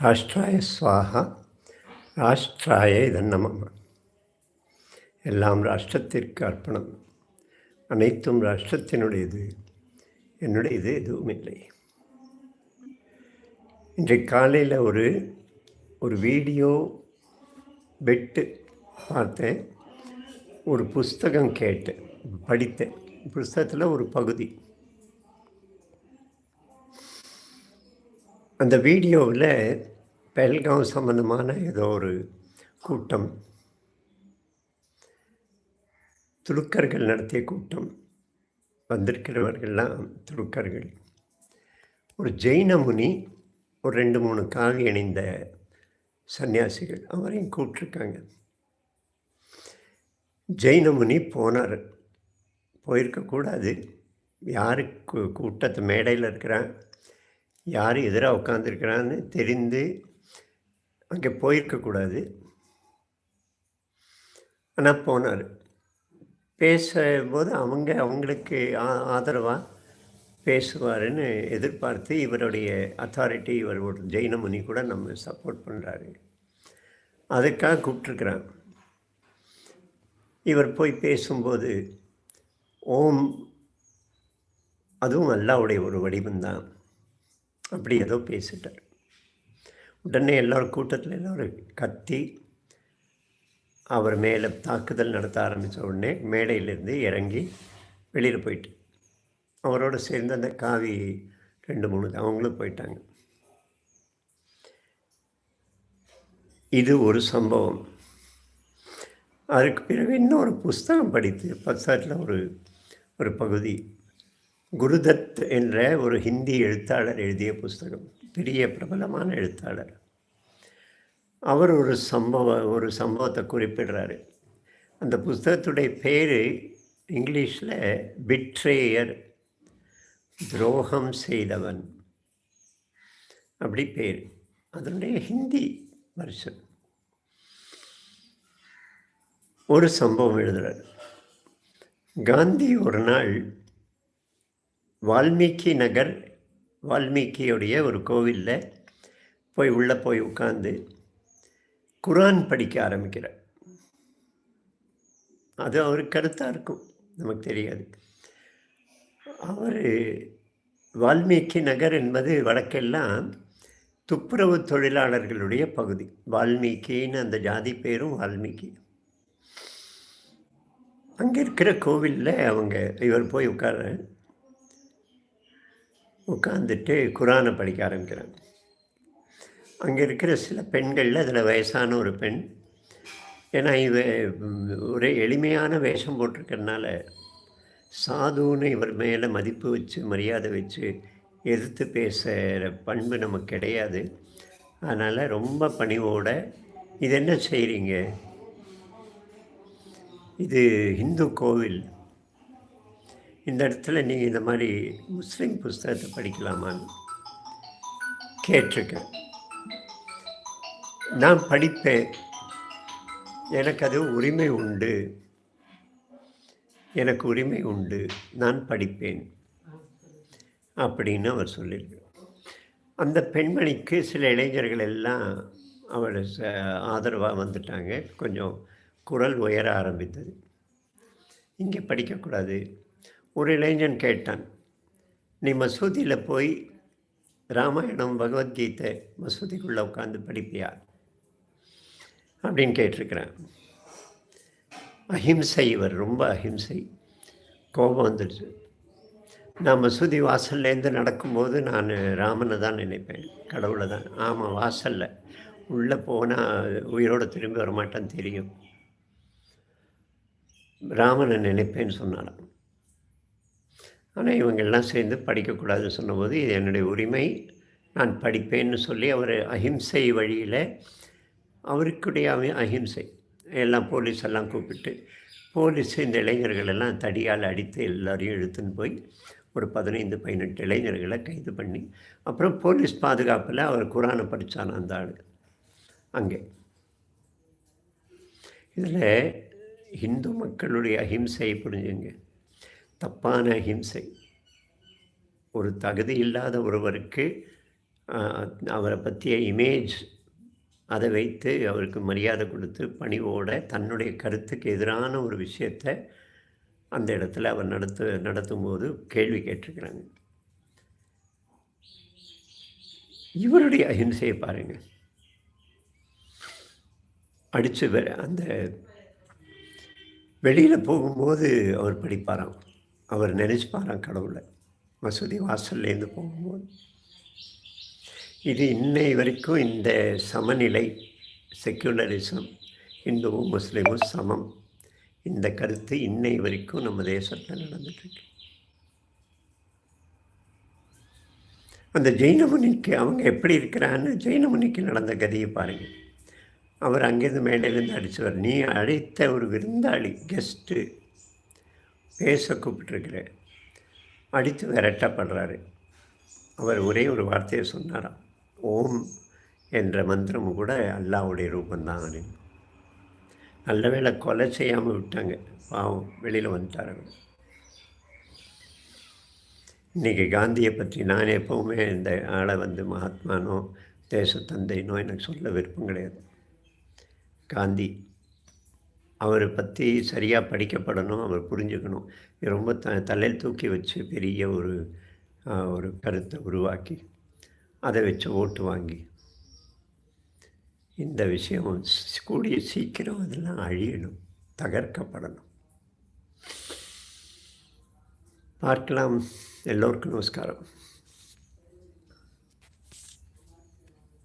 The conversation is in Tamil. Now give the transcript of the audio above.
ராஷ்டிராய சுவாகா ராஷ்டிராய இதன்னமம் எல்லாம் ராஷ்டிரத்திற்கு அர்ப்பணம். அனைத்தும் ராஷ்டிரத்தினுடையது. என்னுடையது எதுவும் இல்லை. இன்றைக்கு காலையில் ஒரு ஒரு வீடியோ பெட்டு பார்த்தேன். ஒரு புஸ்தகம் கேட்டேன் படித்தேன். புஸ்தகத்தில் ஒரு பகுதி. அந்த வீடியோவில் பெல்காம் சம்மந்தமான ஏதோ ஒரு கூட்டம். துலுக்கர்கள் நடத்திய கூட்டம். வந்திருக்கிறவர்கள்லாம் துலுக்கர்கள் ஒரு ஜெயின முனி ஒரு ரெண்டு மூணு காவி அணிந்த சன்னியாசிகள் அவரையும் கூப்பிட்ருக்காங்க. ஜெயின முனி போனார். போயிருக்கக்கூடாது. யாருக்கு கூட்டத்து மேடையில் இருக்கிறான்? யார் எதிராக உட்காந்துருக்கிறான்னு தெரிந்து அங்கே போயிருக்கக்கூடாது ஆனால் போனார். பேசும்போது அவங்க அவங்களுக்கு ஆ ஆதரவாக பேசுவாருன்னு எதிர்பார்த்து இவருடைய அத்தாரிட்டி இவர் ஒரு ஜெயின முனி கூட நம்ம சப்போர்ட் பண்ணுறாரு அதுக்காக கூப்பிட்ருக்குறான் இவர் போய் பேசும்போது ஓம் அதுவும் அல்லாவுடைய ஒரு வடிவம்தான். அப்படி ஏதோ பேசிட்டார். உடனே எல்லோரும் கூட்டத்தில் எல்லோரும் கத்தி அவர் மேலே தாக்குதல் நடத்த ஆரம்பித்த உடனே மேடையிலேருந்து இறங்கி வெளியில் போயிட்டு அவரோட சேர்ந்து அந்த காவி ரெண்டு மூணு அவங்களும் போயிட்டாங்க. இது ஒரு சம்பவம். அதுக்கு பிறகு இன்னொரு புஸ்தகம் படித்து பத்தாட்டில் ஒரு ஒரு பகுதி குருதத் என்ற ஒரு ஹிந்தி எழுத்தாளர் எழுதிய புஸ்தகம். பெரிய பிரபலமான எழுத்தாளர். அவர் ஒரு சம்பவ ஒரு சம்பவத்தை குறிப்பிடுறாரு. அந்த புஸ்தகத்துடைய பேர் இங்கிலீஷில் பிட்ரேயர் துரோகம் செய்தவன். அப்படி பேர். அதனுடைய ஹிந்தி வருஷன் ஒரு சம்பவம் எழுதுகிறார் காந்தி ஒரு நாள் வால்மீகி நகர் வால்மீகியுடைய ஒரு கோவிலில் போய் உள்ளே போய் உட்காந்து குரான் படிக்க ஆரம்பிக்கிறார். அது அவர் கருத்தாக இருக்கும் நமக்கு தெரியாது. அவர் வால்மீகி நகர் என்பது வடக்கெல்லாம் துப்புரவு தொழிலாளர்களுடைய பகுதி. வால்மீகின்னு அந்த ஜாதி பேரும் வால்மீகி. அங்கே இருக்கிற கோவிலில் அவங்க இவர் போய் உட்கார உட்காந்துட்டு குரானை படிக்க ஆரம்பிக்கிறாங்க. அங்கே இருக்கிற சில பெண்களில் அதில் வயசான ஒரு பெண் ஏன்னா இவ ஒரே எளிமையான வேஷம் போட்டிருக்கறனால சாதுன்னு இவர் மேலே மதிப்பு வச்சு மரியாதை வச்சு எதிர்த்து பேசுகிற பண்பு நமக்கு கிடையாது. அதனால் ரொம்ப பணிவோட இது என்ன செய்கிறீங்க இது இந்து கோவில் இந்த இடத்துல நீங்கள் இந்த மாதிரி முஸ்லீம் புஸ்தகத்தை படிக்கலாமான்னு கேட்டிருக்கேன். நான் படிப்பேன். எனக்கு அது உரிமை உண்டு. எனக்கு உரிமை உண்டு. நான் படிப்பேன். அப்படின்னு அவர் சொல்லியிருக்கார். அந்த பெண்மணிக்கு சில இளைஞர்கள் எல்லாம் அவளை ஆதரவாக வந்துட்டாங்க. கொஞ்சம் குரல் உயர ஆரம்பித்தது. இங்கே படிக்கக்கூடாது. ஒரு இளைஞன் கேட்டான் நீ மசூதியில் போய் ராமாயணம் பகவத்கீதை மசூதிக்குள்ளே உட்காந்து படிப்பியா? அப்படின்னு கேட்டிருக்கிறேன். அஹிம்சை இவர் ரொம்ப அஹிம்சை கோபம் வந்துடுச்சு. நான் மசூதி வாசல்லேருந்து நடக்கும்போது நான் ராமனை தான் நினைப்பேன் கடவுளை தான். ஆமாம் வாசலில். உள்ளே போனால் உயிரோடு திரும்பி வரமாட்டேன்னு தெரியும். ராமனை நினைப்பேன்னு சொன்னாலாம் ஆனால் இவங்கெல்லாம் சேர்ந்து படிக்கக்கூடாதுன்னு சொன்னபோது இது என்னுடைய உரிமை. நான் படிப்பேன்னு சொல்லி அவர் அஹிம்சை வழியில் அவருக்குடைய அஹிம்சை. எல்லாம் போலீஸ் எல்லாம் கூப்பிட்டு போலீஸ் இந்த இளைஞர்கள் எல்லாம் தடியால் அடித்து எல்லோரையும் இழுத்துன்னு போய் ஒரு பதினைந்து பதினெட்டு இளைஞர்களை கைது பண்ணி அப்புறம் போலீஸ் பாதுகாப்பில் அவர் குரானை படித்தான் அந்த ஆள் அங்கே. இதில் இந்து மக்களுடைய அஹிம்சையை புரிஞ்சுங்க. தப்பான அஹிம்சை. ஒரு தகுதி இல்லாத ஒருவருக்கு அவரை பற்றிய இமேஜ் அதை வைத்து அவருக்கு மரியாதை கொடுத்து பணிவோட தன்னுடைய கருத்துக்கு எதிரான ஒரு விஷயத்தை அந்த இடத்துல அவர் நடத்து நடத்தும்போது கேள்வி கேட்டிருக்கிறாங்க. இவருடைய அஹிம்சையை பாருங்கள் அடித்து அந்த வெளியில் போகும்போது அவர் படிப்பாராம். அவர் நினச்சிப்பாராம் கடவுளை. மசூதி வாசல்லேருந்து போகும்போது. இது இன்னை வரைக்கும் இந்த சமநிலை செக்குலரிசம் இந்துவும் முஸ்லீமும் சமம். இந்த கருத்து இன்னை வரைக்கும் நம்ம தேசத்தில் நடந்துட்டுருக்கு. அந்த ஜெயினமுனிக்கு அவங்க எப்படி இருக்கிறான்னு ஜெயினமுனிக்கு நடந்த கதையை பாருங்கள் அவர் அங்கேருந்து மேடையிலேருந்து அடித்தவர் நீ அழைத்த ஒரு விருந்தாளி கெஸ்ட்டு பேச கூப்பிட்டுருக்கிறேன். அடித்து விரட்டப்படுறாரு அவர் ஒரே ஒரு வார்த்தையை சொன்னாராம். ஓம் என்ற மந்திரமும் கூட அல்லாவுடைய ரூபந்தான் அப்படின்னு நல்ல வேலை கொலை செய்யாமல் விட்டாங்க. பாவம் வெளியில் வந்துட்டார் அவர். இன்றைக்கி காந்தியை பற்றி நான் எப்போவுமே இந்த ஆளை வந்து மகாத்மானோ தேசத்தந்தைனோ எனக்கு சொல்ல விருப்பம் கிடையாது. காந்தி அவரை பற்றி சரியாக படிக்கப்படணும் அவர் புரிஞ்சுக்கணும். ரொம்ப த தலையில் தூக்கி வச்சு பெரிய ஒரு ஒரு கருத்தை உருவாக்கி அதை வச்சு ஓட்டு வாங்கி இந்த விஷயம் கூடிய சீக்கிரம் அதெல்லாம் அழியணும் தகர்க்கப்படணும். பார்க்கலாம். எல்லோருக்கும் நமஸ்காரம்.